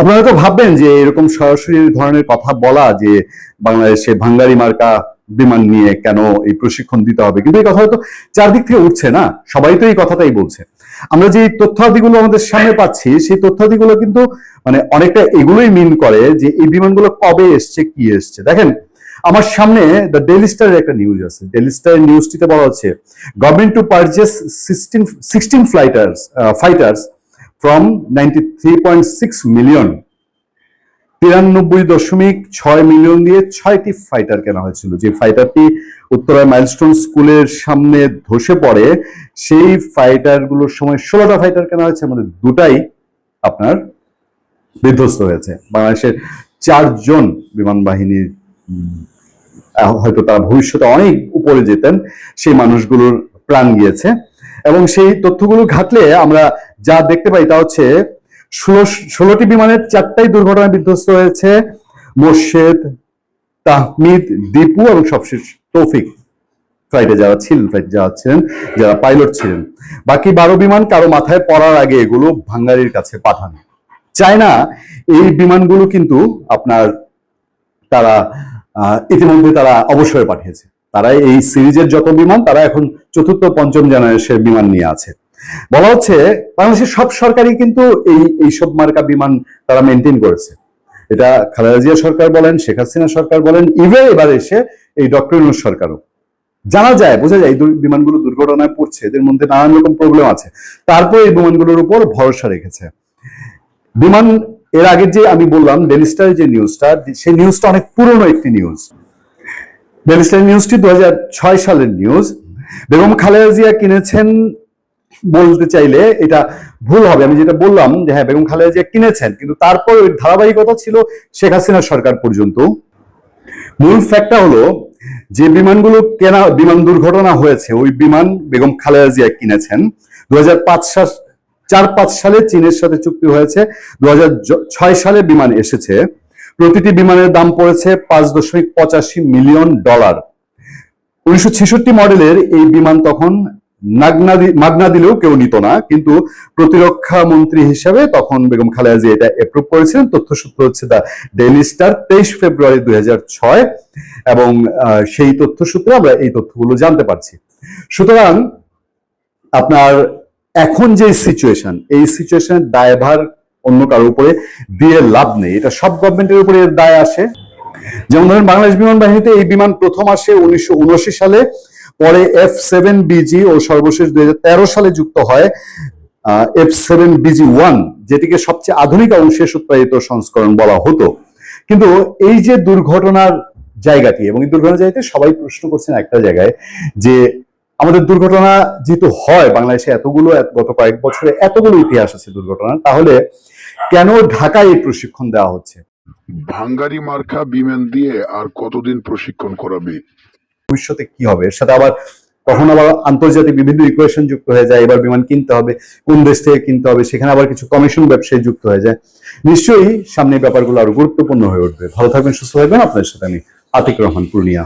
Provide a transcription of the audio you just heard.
আপনারা তো ভাববেন যে এরকম সরাসরি ধরনের কথা বলা যে বাংলাদেশে ভাঙ্গারি মার্কা বিমান নিয়ে কেন এই প্রশিক্ষণ দিতে হবে? কিন্তু এই কথা তো চারদিক থেকে উঠছে না। সবাই তো এই কথাটাই বলছে। আমরা যে তথ্যাদিগুলো আমাদের সামনে পাচ্ছি, সেই তথ্যাদিগুলো কিন্তু মানে অনেকটা এগুলোই মিন করে যে এই বিমানগুলো কবে এসছে, কি এসছে। দেখেন, আমার সামনে দ্য ডেলি স্টারের একটা নিউজ আছে। ডেলি স্টারের নিউজটিতে বলা হচ্ছে government to purchase sixteen sixteen flighters fighters from ninety three point six million তিরানব্বই দশমিক ছয় মিলিয়ন দিয়ে ছয়টি ফাইটার কেনা হয়েছিল। যে ফাইটারটি উত্তরায় মাইলস্টোন স্কুলের সামনে ধসে পড়ে, সেই ফাইটারগুলোর সময় ষোলোটা ফাইটার কেনা হয়েছে আমাদের দুটাই আপনার বিধ্বস্ত হয়েছে। বাংলাদেশের চারজন বিমান বাহিনীর হয়তো তারা ভবিষ্যতে অনেক উপরে যেতেন, সেই মানুষগুলোর প্রাণ গিয়েছে। এবং সেই তথ্যগুলো ঘাটলে আমরা যা দেখতে পাই তা হচ্ছে, ষোলো, ষোলোটি বিমানের চারটাই দুর্ঘটনায় বিধ্বস্ত হয়েছে। মোর্শেদ, তাহমিদ, দীপু এবং সবশেষ তৌফিক। ফ্লাইটে যারা ছিলেন ফ্লাইটে যারা ছিলেন, যারা পাইলট ছিলেন। বাকি বারো বিমান কারও মাথায় পড়ার আগে এগুলো ভাঙ্গারির কাছে পাঠান। চায়না, এই বিমানগুলো কিন্তু আপনার তারা ইতিমধ্যে তারা অবসরে পাঠিয়েছে। তারা এই সিরিজের যত বিমান, তারা এখন চতুর্থ, পঞ্চম জেনারেশনের বিমান নিয়ে আছে। বলা হচ্ছে, বাংলাদেশের সব সরকারই কিন্তু এই, এইসব মার্কা বিমান তারা মেনটেন করেছে। এটা খালেদা জিয়া সরকার বলেন, শেখ হাসিনা সরকার বলেন ইভে এবার এসে এই ডক্টর সরকারও। জানা যায়, বোঝা যায়, এই বিমানগুলো দুর্ঘটনায় পড়ছে, এদের মধ্যে নানান রকম প্রবলেম আছে। তারপর এই বিমানগুলোর উপর ভরসা রেখেছে। বিমান, এর আগে যে আমি বললাম ডেলি স্টারের যে নিউজটা সেই নিউজটা অনেক পুরনো একটি নিউজ ডেলি নিউজটি দু হাজার ছয় সালের নিউজ। বেগম খালেদা জিয়া কিনেছেন বলতে চাইলে এটা ভুল হবে। আমি যেটা বললাম যে হ্যাঁ বেগম খালেদা জিয়া কিনেছেন, কিন্তু তারপর ওই ধারাবাহিকতা ছিল শেখ হাসিনা সরকার পর্যন্ত। মূল ফ্যাক্টটা হলো যে বিমানগুলো কেনা, বিমান দুর্ঘটনা হয়েছে, ওই বিমান বেগম খালেদা জিয়া কিনেছেন। দু হাজার পাঁচ সাল, চার পাঁচ সালে চীনের সাথে চুক্তি হয়েছে। দু সালে বিমান এসেছে। প্রতিটি বিমানের দাম পড়েছে পাঁচ দশমিক পঁচাশি মিলিয়ন ডলার। উনিশশো ছেষট্টি মডেলের এই বিমান তখন মাগনা দিলেও কেউ নিত না, কিন্তু প্রতিরক্ষা মন্ত্রী হিসাবে তখন বেগম খালেদা জিয়া এটা অ্যাপ্রুভ করেছিলেন। তথ্যসূত্র হচ্ছে দা ডেইলি স্টার তেইশ ফেব্রুয়ারি দুই এবং সেই তথ্যসূত্রে আমরা এই তথ্যগুলো জানতে পারছি। সুতরাং আপনার এখন যে সিচুয়েশন এই সিচুয়েশনের দায়ভার অন্য কারোর উপরে দিয়ে লাভ নেই। এটা সব গভর্নমেন্টের উপরে দায় আসে। যেমন ধরেন বাংলাদেশ বিমান বাহিনীতে এই বিমান প্রথম আসে উনিশশো উনআশি সালে। পরে এফ সেভেন বিজি ও সর্বশেষ দু হাজার তেরো সালে যুক্ত হয় এফ সেভেন বিজি ওয়ান যেটিকে সবচেয়ে আধুনিক শেষ উৎপাদিত সংস্করণ বলা হতো। কিন্তু এই যে দুর্ঘটনার জায়গাটি, এবং এই দুর্ঘটনার জায়গাতে সবাই প্রশ্ন করছেন একটা জায়গায় যে আমাদের দুর্ঘটনা যেহেতু হয় বাংলাদেশে এতগুলো গত কয়েক বছরে এতগুলো ইতিহাস আছে দুর্ঘটনা তাহলে কেন ঢাকায় এই প্রশিক্ষণ দেওয়া হচ্ছে? ভাঙ্গারি মার্কা বিমান দিয়ে আর কতদিন প্রশিক্ষণ করাবে? ভবিষ্যতে কি হবে? এর সাথে আবার তখন আবার আন্তর্জাতিক বিভিন্ন ইকুয়েশন যুক্ত হয়ে যায় এবার বিমান কিনতে হবে কোন দেশ থেকে কিনতে হবে সেখানে আবার কিছু কমিশন ব্যবসায় যুক্ত হয়ে যায়। নিশ্চয়ই সামনে ব্যাপারগুলো আরও গুরুত্বপূর্ণ হয়ে উঠবে। ভালো থাকবেন সুস্থ থাকবেন। আপনাদের সাথে আমি আতিক রহমান পূর্ণিয়া।